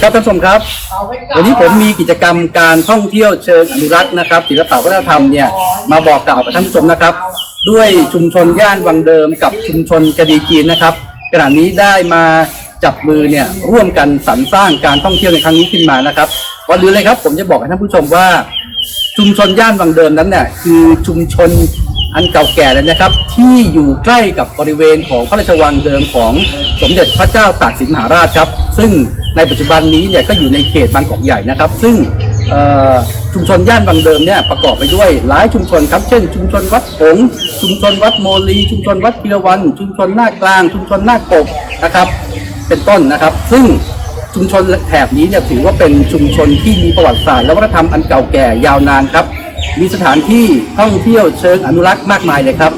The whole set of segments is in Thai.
สวัสดีครับท่านผู้ชมครับ วันนี้ผมมีกิจกรรมการท่องเที่ยวเชิงอนุรักษ์นะครับศิลปะวัฒนธรรมเนี่ยมาบอกกล่าวกับท่านผู้ชมนะครับ ด้วยชุมชนย่านวังเดิมกับชุมชนกระดีจีนนะครับขณะนี้ได้มาจับมือเนี่ยร่วมกันสรรสร้างการท่องเที่ยวในครั้งนี้ขึ้นมานะครับวันนี้เลยครับ ผมจะบอกให้ท่านผู้ชมว่า ชุมชนย่านวังเดิมนั้นเนี่ยคือชุมชน อันเก่าแก่เลยนะครับ ที่อยู่ใกล้กับบริเวณของพระราชวังเดิมของสมเด็จพระเจ้าตากสินมหาราชครับ ซึ่งในปัจจุบันนี้เนี่ยก็อยู่ในเขตบางกอกใหญ่นะครับ ซึ่งชุมชนย่านวังเดิมเนี่ยประกอบไปด้วยหลายชุมชนครับ เช่น ชุมชนวัดหงชุมชนวัดโมลี ชุมชนวัดพิรวัน ชุมชนหน้ากลาง ชุมชนหน้ากบนะครับ เป็นต้นนะครับ ซึ่งชุมชนแถบนี้เนี่ยถือว่าเป็นชุมชนที่มีประวัติศาสตร์และวัฒนธรรมอันเก่าแก่ยาวนานครับ มีสถานที่ท่องเที่ยวเชิงอนุรักษ์มากมายเลยครับ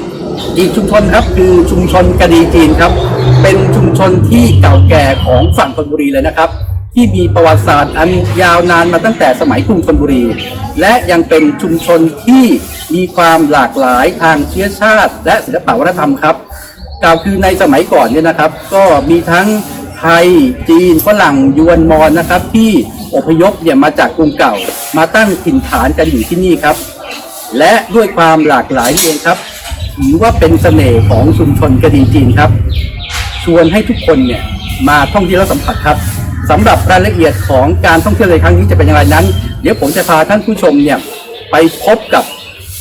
อีกชุมชนครับคือชุมชนกะดีจีนครับ เป็นชุมชนที่เก่าแก่ของฝั่งธนบุรีเลยนะครับ ที่มีประวัติศาสตร์อันยาวนานมาตั้งแต่สมัยกรุงธนบุรี และยังเป็นชุมชนที่มีความหลากหลายทางเชื้อชาติ และศิลปวัฒนธรรมครับกล่าวคือในสมัยก่อนเนี่ยนะครับ ก็มีทั้งไทยจีนฝรั่งยวนมอญนะครับที่ อพยพเนี่ยมาจากกรุงเก่า มาตั้งถิ่นฐานกันอยู่ที่นี่ครับ และด้วยความหลากหลายนี่เองครับถือว่าเป็นเสน่ห์ของชุมชนกระดีจีนครับ ชวนให้ทุกคนเนี่ยมาท่องเที่ยวและสัมผัสครับสำหรับรายละเอียดของการท่องเที่ยวในครั้งนี้จะเป็นอย่างไรนั้น เดี๋ยวผมจะพาท่านผู้ชมเนี่ยไปพบกับ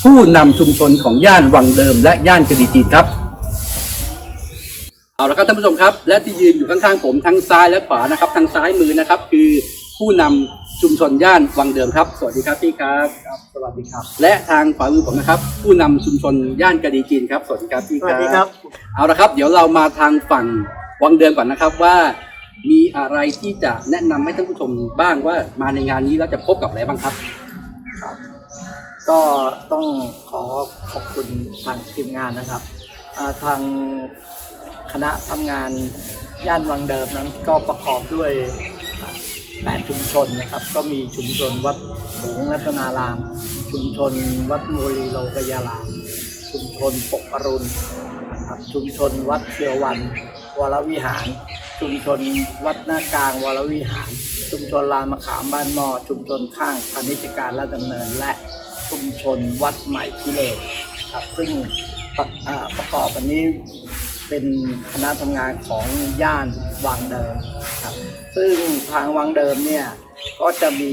ผู้นำชุมชนของย่านวังเดิม และย่านกระดีจีนครับเอาละครับท่านผู้ชมครับ และที่ยืนอยู่ข้างๆผมทั้งซ้ายและขวานะครับทางซ้ายมือนะครับ คือ ผู้นำชุมชนย่านวังเดิมครับ สวัสดีครับพี่ครับ สวัสดีครับ และทางขวามือผมนะครับ ผู้นำชุมชนย่านกระดีจีนครับ สวัสดีครับพี่สวัสดีครับ เอาละครับ เดี๋ยวเรามาทางฝั่งวังเดิมก่อนนะครับว่า มีอะไรที่จะแนะนำให้ท่านผู้ชมบ้างว่ามาในงานนี้แล้วจะพบกับอะไรบ้างครับ ก็ต้องขอขอบคุณทางทีมงานนะครับอ่าทางคณะทำงานย่านวังเดิมนั้นก็ประกอบด้วยอ่า แปดชุมชนนะครับ ก็มีชุมชนวัดหลวงรัตนาราม ชุมชนวัดโมลีโลกยาราม ชุมชนปกอรุณนะครับชุมชนวัดเชียววันวรวิหาร ชุมชนวัดหน้ากลางวรวิหาร ชุมชนลานมะขามบ้านหมอชุมชนข้างพาณิชยการและดำเนินและชุมชนวัดใหม่พิเลศครับซึ่งประประกอบอันนี้เป็นคณะทำงานของย่านวังเดิม ครับ ซึ่งทางวังเดิมเนี่ยก็จะมี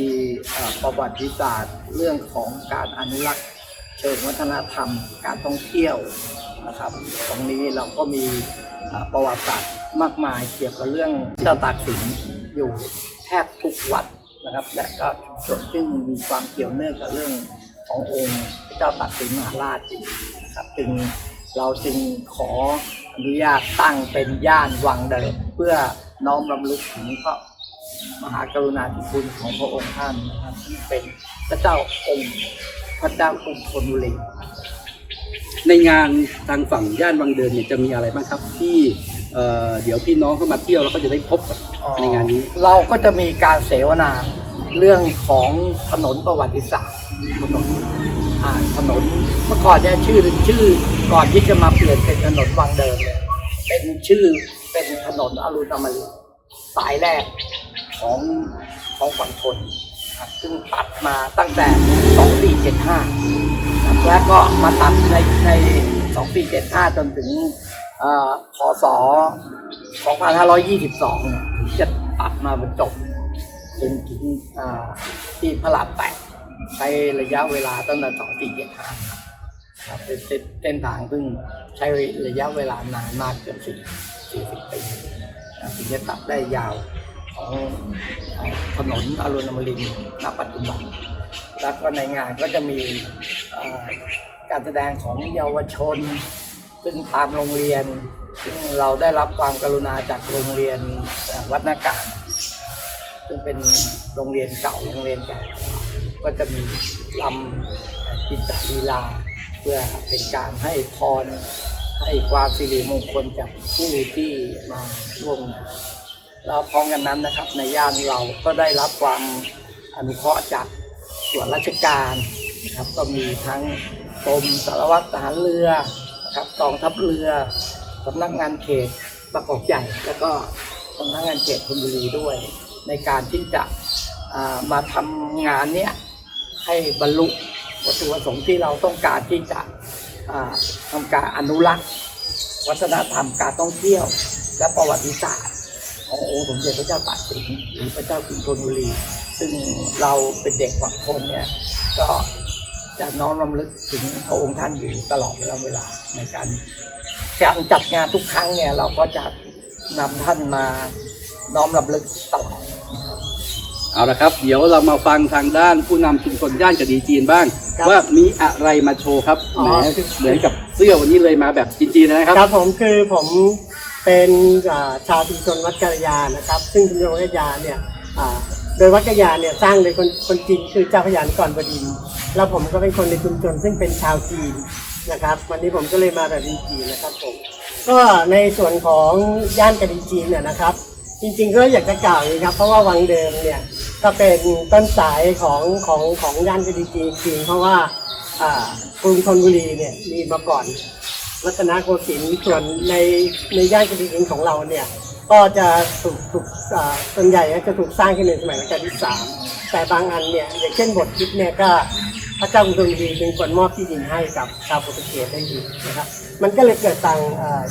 ประวัติศาสตร์เรื่องของการอนุรักษ์เชิงวัฒนธรรม การท่องเที่ยวนะครับ ตรงนี้เราก็มีประวัติศาสตร์มากมายเกี่ยวกับเรื่องเจ้าตากสินอยู่แทบทุกวัดนะครับ และก็ส่วนซึ่งมีความเกี่ยวเนื่องกับเรื่องขององค์เจ้าตากสินมหาราชอยู่นะครับจึงเราจึงขออนุญาตตั้งเป็นย่านวังเดิมเพื่อ น้อมรำลึกถึงพระมหากรุณาธิคุณของพระองค์ท่านนะครับที่เป็นพระเจ้าองค์พระเจ้ากรุงธนบุรีในงานทางฝั่งย่านวังเดิมเนี่ยจะมีอะไรบ้างครับที่เอ่อเดี๋ยวพี่น้องเข้ามาเที่ยวแล้วก็จะได้พบกับในงานนี้ เราก็จะมีการเสวนาเรื่องของถนนประวัติศาสตร์ถนนอ่าถนนเมื่อก่อนเนี่ยชื่อชื่อก่อนที่จะมาเปลี่ยนเป็นถนนวังเดิมเนี่ยเป็นชื่อ เป็นถนนอรุณอมรินทร์สายแรกของของฝั่งทนครับซึ่งตัดมาตั้งแต่ 2475ครับแล้วก็มาตัดในใน 2475 จนถึงเอ่อพศ2522 จะตัดมาบรรจบจนถึงที่พระรามแปดใช้ระยะเวลาตั้งแต่ 2475ครับเป็นเส้นทางซึ่งใช้ระยะเวลานานมากเกือ บ4 40ปีถึงจะตัดได้ยาวของถนนอรุณอมรินทร์ณปัจจุบันแล้วก็ในงานก็จะมีการแสดงของเยาวชน ซึ่งตามโรงเรียน ซึ่งเราได้รับความกรุณาจากโรงเรียนวัดนาการซึ่งเป็นโรงเรียนเก่าโรงเรียนเก่าก็จะมีลำจินตลีลา เพื่อเป็นการให้พร ให้ความสิริมงคลกับผู้ที่มาร่วมงานแล้วพร้อมกันนั้นนะครับ ในย่านเราก็ได้รับความอนุเคราะห์จากส่วนราชการนะครับ ก็มีทั้งกรมสารวัตรทหารเรือนะครับกองทัพเรือสำนักงานเขตประกอบใหญ่แล้วก็สำนักงานเขตธนบุรีด้วย ในการที่จะามาทำงานเนี้ยให้บรรลุวัตถุประสงค์ที่เราต้องการที่จะ ทำการอนุรักษ์ วัฒนธรรมการท่องเที่ยว และประวัติศาสตร์ขององค์สมเด็จพระเจ้าตากสินหรือพระเจ้ากรุงธนบุรี ซึ่งเราเป็นเด็กวังทนเนี่ย ก็จะน้อมรำลึกถึงพระองค์ท่านอยู่ตลอดเวลาเวลาในการการจัดงานทุกครั้งเนี่ยเราก็จะนำท่านมาน้อมรำลึกตลอด เอาละครับ เดี๋ยวเรามาฟังทางด้านผู้นำชุมชนย่านกระดีจีนบ้าง ครับว่ามีอะไรมาโชว์ครับอ๋อ แหมเหมือนกับเสื้อวันนี้เลยมาแบบจีนๆนะครับ ครับผมคือผมเป็นอ่าชาวชุมชนวัดกระยานะครับ ซึ่งชุมชนวัดกระยาเนี่ยอ่าโดยวัดกระยาเนี่ยสร้างโดยคนคนจีนคือเจ้าพระยานก่อนบดินทร์แล้วผมก็เป็นคนในชุมชนซึ่งเป็นชาวจีนนะครับ วันนี้ผมก็เลยมาแบบจีนๆนะครับผมก็ในส่วนของย่านกระดีจีนเนี่ยนะครับ จริงๆก็อยากจะกล่าวอย่างนี้ครับ เพราะว่าวังเดิมเนี่ยก็เป็นต้นสายของของของย่านกระดีจีนจริงเพราะว่ากรุงธนบุรีเนี่ยมีมาก่อนรัตนโกสินทร์ส่วนในในย่านกระดิ่งของเราเนี่ยก็จะถูกถูกอ่าส่วนใหญ่จะถูกสร้างขึ้นในสมัยรัชกาลที่สามแต่บางอันเนี่ยอย่างเช่นบทคิดเนี่ยก็ พระเจ้ากรุงธนบุรีเป็นคนมอบที่ดินให้กับชาวโปรตุเกสได้อยู่นะครับมันก็เลยเกิดต่าง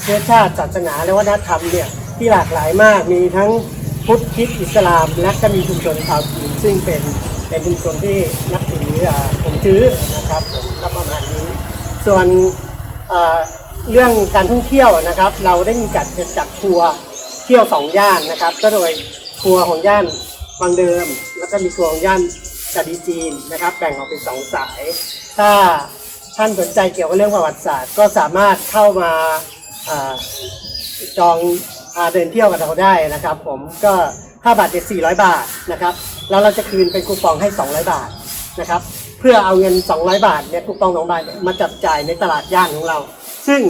เชื้อชาติศาสนาและวัฒนธรรมเนี่ยที่หลากหลายมากมีทั้งพุทธคริสต์อิสลาม และก็มีชุมชนชาวจีนซึ่งเป็นเป็นชุมชนที่นับถือผมชื้อนะครับผมก็ประมาณนี้ ส่วนเเรื่องการท่องเที่ยวนะครับ เราได้มีการจัดทัวร์เที่ยวสองย่านนะครับ ก็โดยทัวร์ของย่านบางเดิม แล้วก็มีทัวร์ของย่าน กาดีจีนนะครับแบ่งออกเป็นสองสาย ถ้าท่านสนใจเกี่ยวกับเรื่องประวัติศาสตร์ ก็สามารถเข้ามาอจองพาเดินเที่ยวกับเราได้นะครับ ผมก็ค่าบัตรจะ400 บาทนะครับแล้วเราจะคืนเป็นคูปองให้ 200 บาทนะครับ เพื่อเอาเงิน 200 บาทเนี่ยคูปอง2บาทมาจับจ่ายในตลาดย่านของเรา ซึ่ง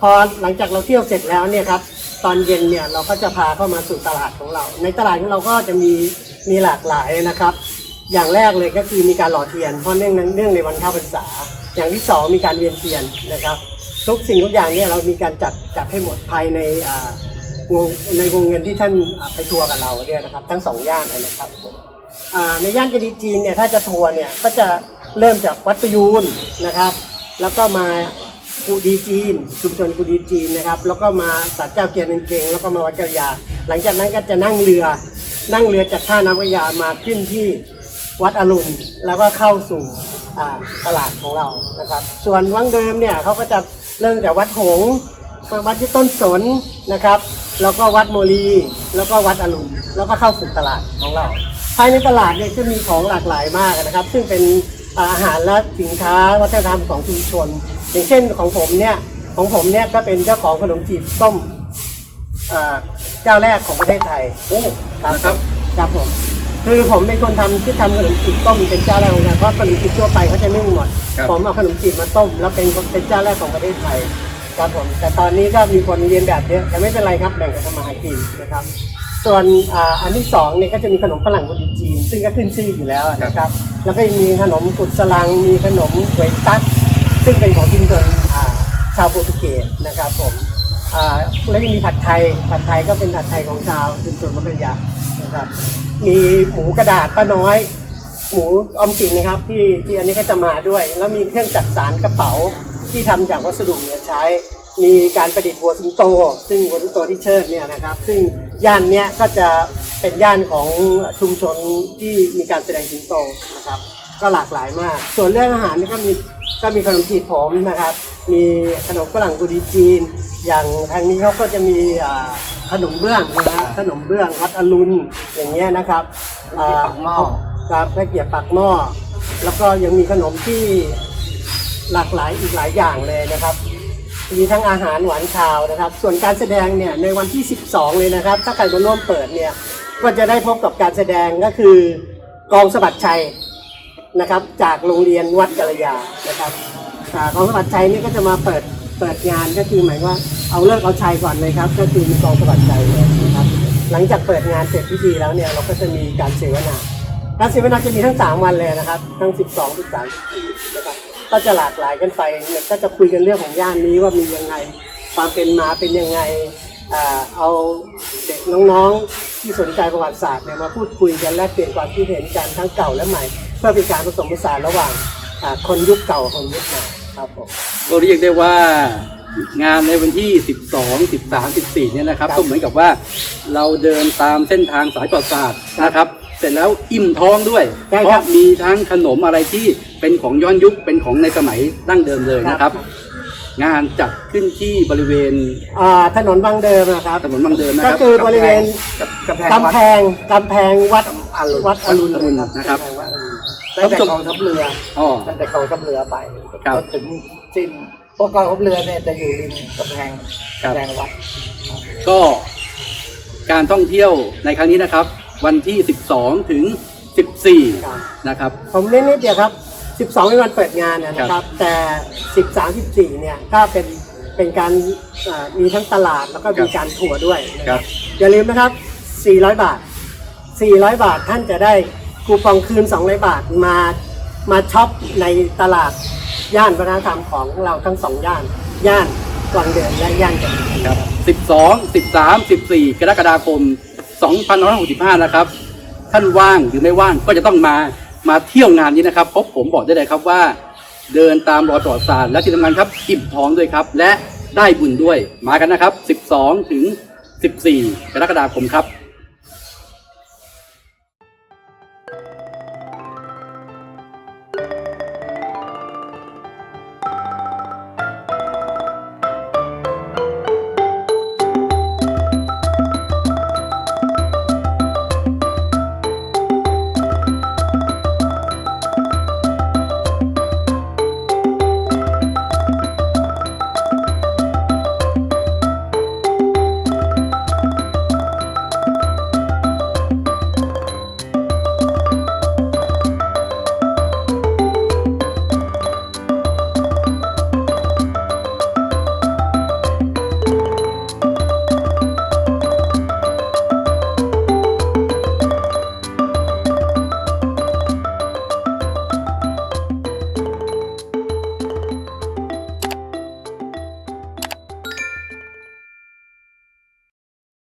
พอหลังจากเราเที่ยวเสร็จแล้วเนี่ยครับตอนเย็นเนี่ยเราก็จะพาเข้ามาสู่ตลาดของเรา ในตลาดของเราก็จะมีมีหลากหลายนะครับ อย่างแรกเลยก็คือมีการหล่อเทียนเพราะเนื่องเนื่องในวันเข้าพรรษา อย่างที่สองมีการเวียนเทียนนะครับ ทุกสิ่งทุกอย่างเนี่ยเรามีการจัดจัดให้หมดภายในอ่าวงในวงเงินที่ท่านไปทัวร์กับเราเนี่ยนะครับทั้งสองย่านเลยนะครับอ่าในย่านกดีจีนเนี่ยถ้าจะทัวร์เนี่ยก็จะเริ่มจากวัดประยูนนะครับ แล้วก็มากูดีจีนชุมชนกูดีจีนนะครับ แล้วก็มาสัตว์เจ้าเกียรติเก่งแล้วก็มาวัดกระยา หลังจากนั้นก็จะนั่งเรือ นั่งเรือจากท่าน้ำกระยามาขึ้นที่ วัดอรุณแล้วก็เข้าสู่อ่าตลาดของเรานะครับ ส่วนวังเดิมเนี่ยเขาก็จะเริ่มจากวัดหงส์มาวัดที่ต้นสนนะครับ แล้วก็วัดโมลีแล้วก็วัดอรุณแล้วก็เข้าสู่ตลาดของเรา ภายในตลาดเนี่ยจะมีของหลากหลายมากนะครับ ซึ่งเป็นอาหารและสินค้าวัฒนธรรมของชุมชน อย่างเช่นของผมเนี่ยของผมเนี่ยก็เป็นเจ้าของขนมจีบส้มอ่าเจ้าแรกของประเทศไทยโอ้ครับนะครับครับผม คือผมเป็นคนทำที่ทำขนมจีบต้มเป็นเจ้าแรกของประเทศเพราะขนมจีบทั่วไปเขาจะนึ่งหมด ครับ ผมเอาขนมจีบมาต้ม แล้วเป็นเป็นเจ้าแรกของประเทศไทยครับผมแต่ตอนนี้ก็มีคนเรียนแบบเยอะแต่ไม่เป็นไรครับแบ่งกันทำมาหากินนะครับ ส่วนอ่าอันที่สองเนี่ยก็จะมีขนมฝรั่งกุดีจีน ซึ่งก็ขึ้นชื่ออยู่แล้วนะครับ แล้วก็ยังมีขนมกุดสลังมีขนมหวยตั๊กซึ่งเป็นของชุมชนอ่าชาวโปรตุเกสนะครับผมอ่าแล้วยังมีผัดไทยผัดไทยก็เป็นผัดไทยของชาวชุมชนมัธยานะครับ มีหมูกระดาษป้าน้อย หมูออมสินนะครับ ที่ที่อันนี้ก็จะมาด้วย แล้วมีเครื่องจักสารกระเป๋าที่ทำจากวัสดุเหลือใช้ มีการประดิษฐ์หัวสิงโต ซึ่งหัวสิงโตที่เชิดเนี่ยนะครับ ซึ่งย่านเนี้ยก็จะเป็นย่านของชุมชนที่มีการแสดงสิงโตนะครับ ก็หลากหลายมาก ส่วนเรื่องอาหารนี่ก็มี ก็มีขนมจีบผมนะครับ มีขนมฝรั่งกุดีจีน อย่างทางนี้เขาก็จะมีอ่าขนมเบื้องนะฮะขนมเบื้องวัดอรุณอย่างเงี้ยนะครับอ่าปากหม้อ ครับแม่เกียบปากหม้อ แล้วก็ยังมีขนมที่หลากหลายอีกหลายอย่างเลยนะครับ มีทั้งอาหารหวานคาวนะครับ ส่วนการแสดงเนี่ยในวันที่ 12 เลยนะครับ ถ้าใครมาร่วมเปิดเนี่ย ก็จะได้พบกับการแสดงก็คือกองสะบัดชัย นะครับ จากโรงเรียนวัดกัลยานะครับกองสะบัดชัยนี่ก็จะมาเปิดเปิดงานก็คือหมายว่าเอาเลิกเอาชัยก่อนเลยครับ ก็คือมีกองสะบัดชัยเลยนะครับ หลังจากเปิดงานเสร็จพิธีแล้วเนี่ยเราก็จะมีการเสวนาการเสวนาจะมีทั้ง 3 วันเลยนะครับ ทั้ง 12 13 14นะครับก็จะหลากหลายกันไปเนี่ยก็จะคุยกันเรื่องของย่านนี้ว่ามียังไง ความเป็นมาเป็นยังไง เอาเด็กน้องๆที่สนใจประวัติศาสตร์เนี่ยมาพูดคุยกันแลกเปลี่ยนความคิดเห็นกันทั้งเก่าและใหม่ เพื่อเป็นการผสมผสานระหว่างอ่าคนยุคเก่ากับคนยุคใหม่ครับผมก็เรียกได้ว่างานในวันที่ 12 13 14 เนี่ยนะครับครับ ก็เหมือนกับว่าเราเดินตามเส้นทางสายประวัติศาสตร์นะครับ เสร็จแล้วอิ่มท้องด้วยใช่เพครัราะบมีทั้งขนมอะไรที่เป็นของย้อนยุคเป็นของในสมัยดั้งเดิมเลยนะครับ งานจัดขึ้นที่บริเวณอ่าถนนบางเดิมนะครับ ถนนบางเดิมนะคก็รับคือบริเวณ กำแพงกำแพงกำแพงวัดอรุณวัดอรุณอรุณนะครับกำแพงวัดอรุณตั้งแต่กองทัพเรืออ๋อ ตั้งแต่กองทัพเรือไปครับ จนถึงสิ้นพวกกองทัพเรือเนี่ยจะอยู่ริมกำแพงครับกำแพงวัด ก็การท่องเที่ยวในครั้งนี้นะครับ วันที่ 12 ถึงครับ14 นะครับ ผมเน้นนิดเดียวครับ 12เป็นวันเปิดงานนะนะครับ แต่ 13 14เนี่ยก็เป็นเป็นการอ่ามีทั้งตลาดแล้วก็มีการทัวร์ด้วยนะคครัรับ บอย่าลืมนะครับ 400 บาท 400 บาทท่านจะได้คูปองคืน 200 บาทมามาช็อปในตลาดย่านวัฒนธรรมของเราทั้งสองย่าน ย่านวังเดินและย่านกันครับ12 13 14 กรกฎาคม 2565 นะครับ ท่านว่างหรือไม่ว่างก็จะต้องมา มาเที่ยวงานนี้นะครับเพราะผมบอกได้เลยครับว่า เดินตามรอยประวัติศาสตร์และที่สำคัญครับอิ่มท้องด้วยครับ และได้บุญด้วยมากันนะครับ 12 ถึง 14 กรกฎาคมครับ